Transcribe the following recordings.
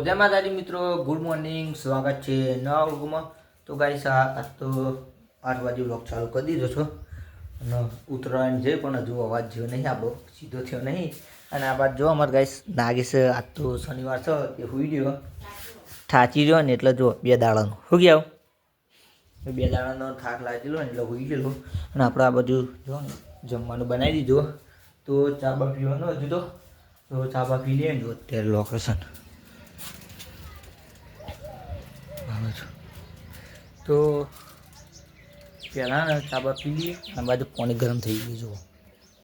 જય માતાજી મિત્રો ગુડ મોર્નિંગ સ્વાગત છે નવા વર્ગમાં તો ગાઈસ આ તો આઠ વાગે વ્લોગ ચાલુ કરી દીધો છો. અને ઉત્તરાયણ જે પણ હજુ અવાજ જેવો નહીં આપણો સીધો થયો નહીં. અને આ બાદ જો અમારે ગાઈસ નાગેશ આજ તો શનિવાર છે, એ હુઈ ગયો. થાચી રહ્યો ને એટલે જો, બે દાડાનો. હું ગયા બે દાડાનો થાક લાગેલો ને એટલે હુઈ ગયેલો. અને આપણે આ બધું જો જમવાનું બનાવી દીધું. તો ચા બા પીવાનો હજુ તો. તો ચા બા પી લઈએ જો, અત્યારે લોકેશન આવે છે તો પહેલાં ને ચા બા પી લઈએ અને બાજુ પાણી ગરમ થઈ ગયું જુઓ.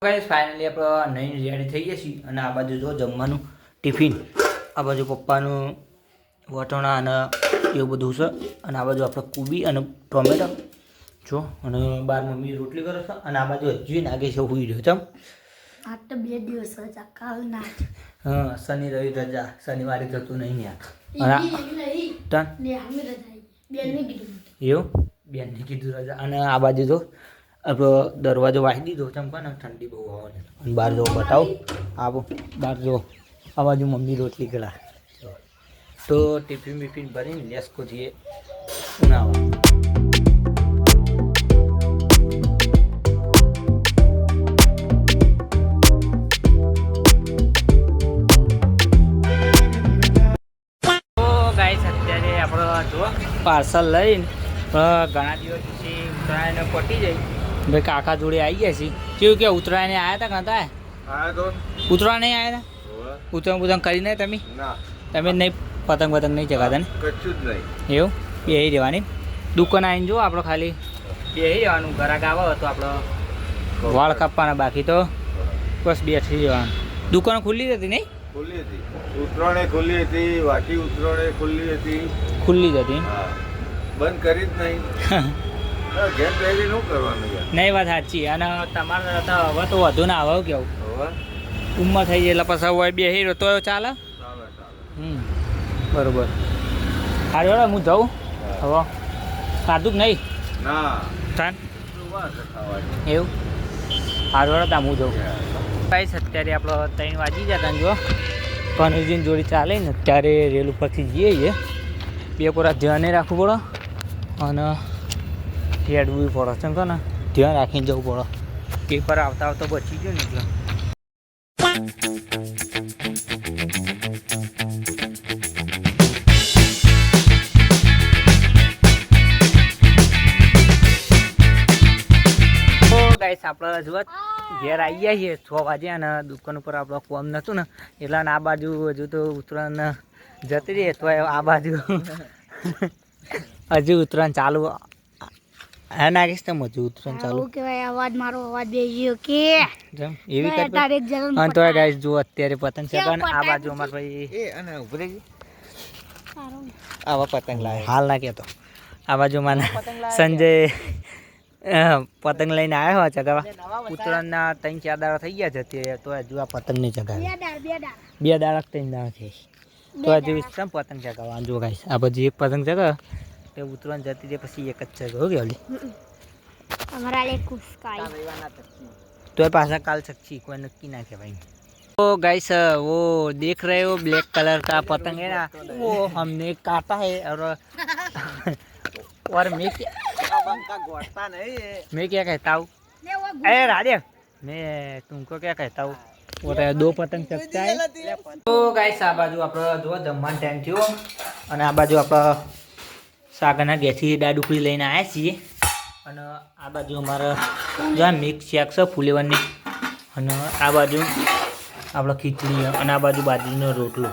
ગાઈસ ફાઇનલી આપણે નહીં રેડી થઈ ગયા છીએ અને આ બાજુ જો જમવાનું ટિફિન. આ બાજુ પપ્પાનું વટોણા અને એવું બધું છે. અને આ બાજુ આપણે કુબી અને ટોમેટો. જો અને બાર મમ્મી રોટલી કરે છે. અને આ બાજુ હજી નાગે છે હુઈ રહ્યો ચમ આ તો બે દિવસ રજા કાલ ના. હા શનિ રવિ રજા. શનિવારે જતું નહીં યાર. અને ટન ને અમે રજા બેન ને કીધું એવું? બેનને કીધું રજા. અને આ બાજુ જો, આપણો દરવાજો વાહી દીધો. ચમકાને ઠંડી બહુ આવે અને બહાર જો બતાવો. આવો, બહાર જો આ બાજુ મમ્મી રોટલી ગળા. તો ટિફિન બિફિન ભરીને લેસકો જઈએ. ઉનાવા પાર્સલ લઈને ઘણા દિવસ પછી ઉત્તરાયણ પટી જાય. ભાઈ કાકા જોડે આવી ગયા છીએ. કેવું કે ઉત્તરાયણ આવ્યા હતા કાંતા હા તો. ઉત્તરાયણ નહીં આવ્યા હતા ઉત્તરાયણ ઉત્તરાયણ કરી નહીં તમે? ના. તમે નહીં પતંગ પતંગ નહીં ચગાતા ને? કશું જ નહીં. એવું? બેહી રહેવાની. દુકાન આવીને જો આપણો ખાલી. બેહી રહેવાનું. ઘરાક આવે તો આપણો વાળ કાપવાના બાકી તો. બસ બેસી જવાનું દુકાન ખુલ્લી હતી નહીં? ખુલ્લી હતી. ઉત્તરાયણે ખુલ્લી હતી વાટી ઉતરણે ખુલ્લી હતી. ખુલ્લી જ હતી. હા. બંધ કરી જ નહીં. ઘેર બેસી શું કરવાનું નહીં વાત સાચી. અને તમારે તો હવે તો વધુ ના આવે કેવું. ઉંમર થઈ જાય એટલે પછી હવે બે હીરો તો ચાલે? હમ બરોબર. હારું હું જાઉં? હવે. ખાધું નહીં? ના. ખાવાની. એવું? હારવાળો તા ત્યાં હું જાઉં. ગાઈસ અત્યારે આપણો ત્રણ વાગી જતા જો કનુજીની જોડી ચાલે ને અત્યારે રેલ ઉપરથી જઈએ છીએ. બે પોરા ધ્યાને રાખવું પડે. અને હેડવું પડે છે કે ને. ધ્યાન રાખીને જવું પડે. પેપર આવતા આવતા બચી ગયો ને એટલે. ગાઈસ આપણે હજુ ઘેર આવી ગયા છીએ, છ વાગે અને દુકાન ઉપર આપણો કોમ નહોતું ને. એટલે આ બાજુ હજુ તો ઉત્તરાયણ જતી રહીએ તો આ બાજુ હજુ ઉત્તરાયણ ચાલુ. હા નાખીશ તમે હજુ ઉત્તરાયણ ચાલુ. કહેવાય અવાજ મારો અવાજ બે ગયો કે. જેમ એવી બે તારે જણ અને તો ગાઈસ જો અત્યારે પતંગ છે પણ આ બાજુ અમાર ભાઈ એ અને ઉભરે આવા પતંગ લાવે. હાલ ના કહેતો આ બાજુ મને સંજય પતંગ લઈને આવ્યો હોય ચગાવવા. ઉત્તરાયણના ત્રણ ચાર દાડા થઈ ગયા છે તે તો હજુ આ પતંગ નહીં ચગાવે. બે દાડા ત્રણ દાડા થઈ. તો હજુ પતંગ ચગાવવા? જો ગાઈસ આ બધી એક પતંગ ચગાવે. તે ઉત્તરાયણ જતી રહે પછી એક જ ચગાવ કે ઓલી અમારા લે કુસકાઈ तो ये पासा काल सकती कोई नक्की ना कहें तो गाइस वो देख रहे हो ब्लैक कलर का पतंग है ना वो हमने काटा है और और मैं क्या ગોઠતા નહીં मैं क्या कहता हूँ લે ઓ अरे राधे मैं तुमको क्या कहता हूँ वो तो दो पतंग सकता है તો ગાઈસ આ બાજુ આપણે જો જમવાનો ટાઈમ થયો અને આ બાજુ આપણે સાગરના ગેસથી દાડ ઉકળી લઈને આવ્યા છીએ. અને આ બાજુ અમારે જો મિક્સ શાક છે ફુલેવરની. અને આ બાજુ આપણે ખીચડી અને આ બાજુ બાજરીનો રોટલો.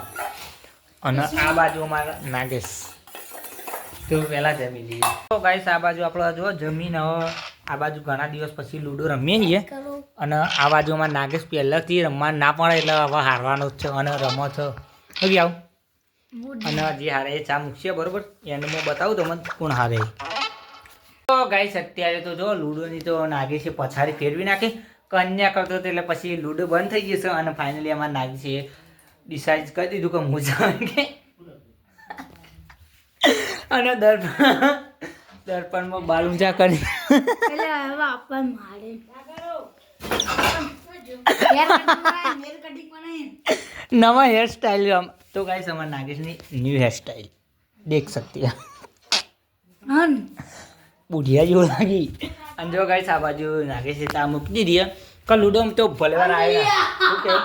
અને આ બાજુ અમારા નાગેશ. તો પહેલાં જમી લઈએ. તો ગાઈસ આ બાજુ આપણે જો જમીન હવે આ બાજુ ઘણા દિવસ પછી લૂડો રમીએ છીએ. અને આ બાજુમાં નાગેશ પહેલાંથી રમવા ના પડે એટલે હવે હારવાનો જ છે અને રમો છો. ઓકે આવું? અને જે હારે એ ચા મૂકશે બરોબર? એને હું બતાવું તમને કોણ હારે. તો ગાઈસ અત્યારે તો જો લૂડોની તો નાગેશે પછાડી ફેરવી નાખી. કન્યા કરતો હતો એટલે પછી લૂડો બંધ થઈ જશે અને ફાઇનલી અમારે નાગેશે ડિસાઇડ કરી દીધું કે હું જાઉં કે. અને દર્પણ દર્પણમાં બાલ ઊંચા કરી નવા હેરસ્ટાઈલ આપણ હેરસ્ટાઈલ તો ગાઈસ અમારા નાગેશની ન્યૂ હેરસ્ટાઈલ દેખ શકતી હન. બુઢિયા જેવો લાગી. અને જો ગાઈસ આ બાજુ નાગેશ તા મૂકી દીધી કે લૂડો તો ભલે વાર આવ્યા શું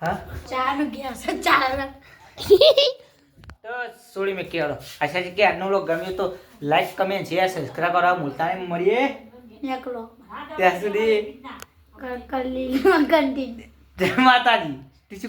હા? ચાર નો ગેસ ચાર તો સોળી મેં કહેવાડો આશા છે કે આજનો લોક ગમ્યો તો લાઈક કમેન્ટ શેર સબસ્ક્રાઈબ કરવા મળતા નહીં. મળીએ. ત્યાં સુધી. કલી જય માતાજી. ટીસુ